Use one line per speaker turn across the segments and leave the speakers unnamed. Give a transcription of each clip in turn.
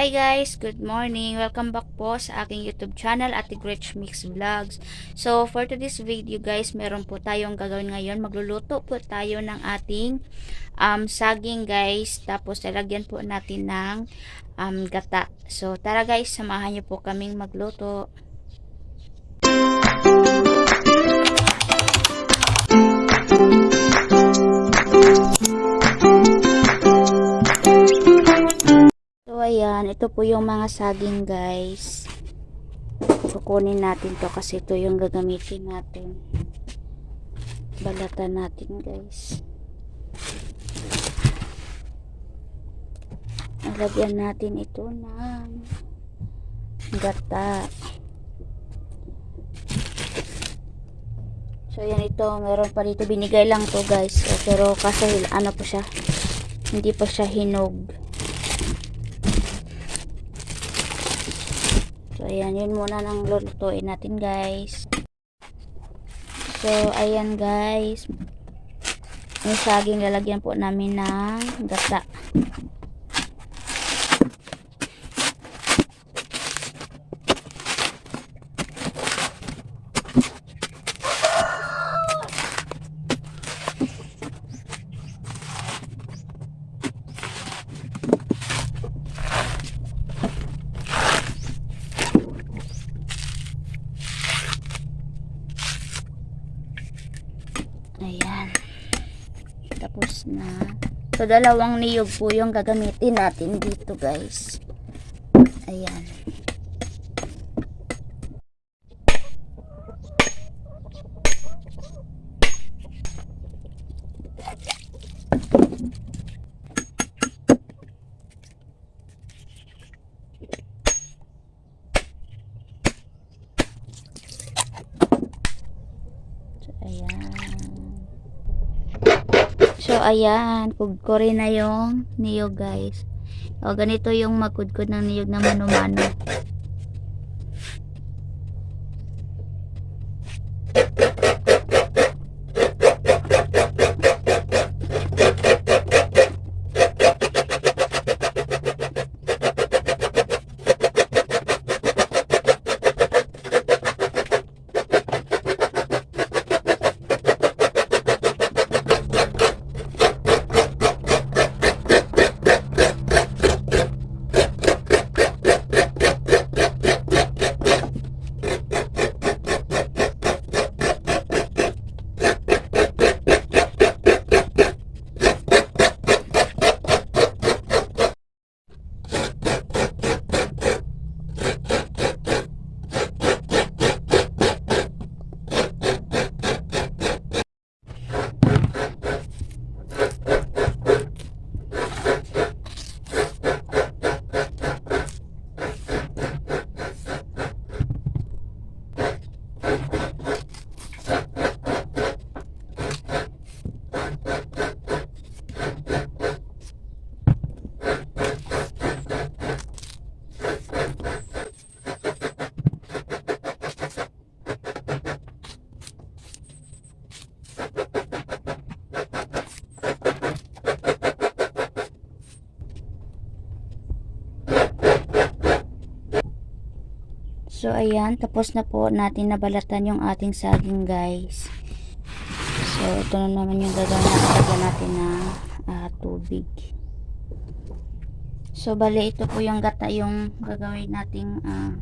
Hi guys, good morning. Welcome back po sa aking YouTube channel, Ate Gretch Mix Vlogs. So, for today's video guys, meron po tayong gagawin ngayon. Magluluto po tayo ng ating um, saging guys. Tapos, lalagyan po natin ng um, gata. So, tara guys, samahan niyo po kaming magluto. So, Ito po yung mga saging, guys. Kukunin natin to kasi ito yung gagamitin natin. Balatan natin, guys. Nalagyan natin ito ng gata. So, yan ito. Meron pa dito. Binigay lang to, guys. Pero kasi, ano po siya, hindi pa siya hinog. Ayan, yun muna nang lulutuin natin, guys. So, ayan, guys. Yung saging lalagyan po namin ng gata. Ayan. Na. So, dalawang niyog po yung gagamitin natin dito, guys. Ayan. So, ayan. So, ayan. Kugkurin na yung niyog, guys. O, ganito yung magkudkod ng niyog na mano-mano. So, ayan. Tapos na po natin nabalatan yung ating saging, guys. So, ito na naman yung gagawin natin natin na ah, tubig. So, bali, ito po yung gata yung gagawin nating ah,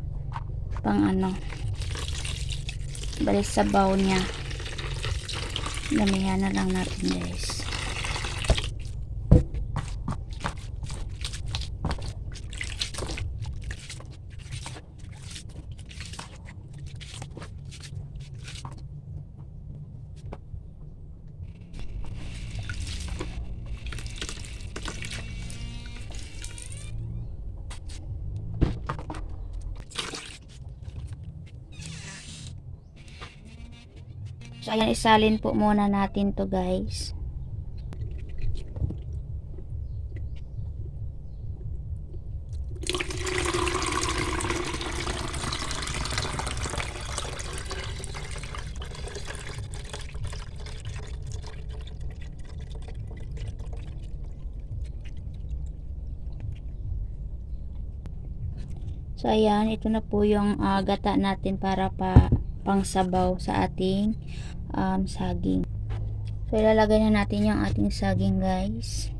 pang ano. Bali, sabaw niya. Damihan na lang natin, guys. So, ayan, isalin po muna natin to guys. So, ayan, ito na po yung uh, gata natin para pa pangsabaw sa ating um, saging. So, ilalagay na natin yung ating saging, guys.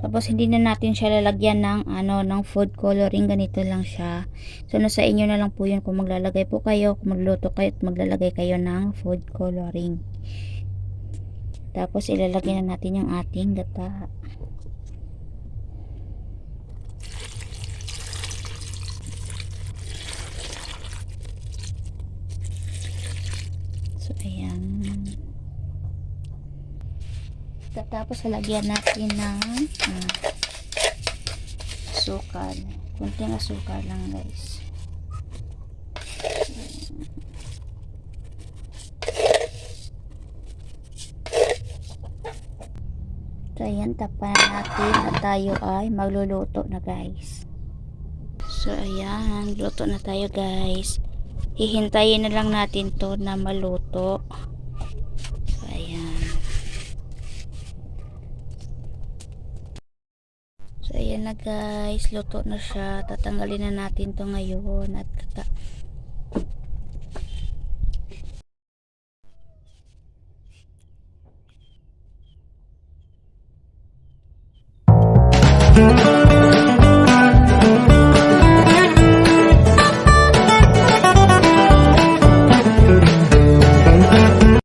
Tapos, hindi na natin siya lalagyan ng, ano, ng food coloring. Ganito lang siya. So, nasa inyo na lang po yun kung maglalagay po kayo, kung magluto kayo at maglalagay kayo ng food coloring. Tapos, ilalagay na natin yung ating gata. So, ayan. Tapos, lalagyan natin ng ah, sukal. Kunting asukal lang, guys. So, ayan, tapan natin at tayo ay magluluto na, guys. So, ayan, luto na tayo, guys. Hihintayin na lang natin to na maluto. So, ayan. So, ayan na, guys. Luto na siya. Tatanggalin na natin to ngayon at kata
Thank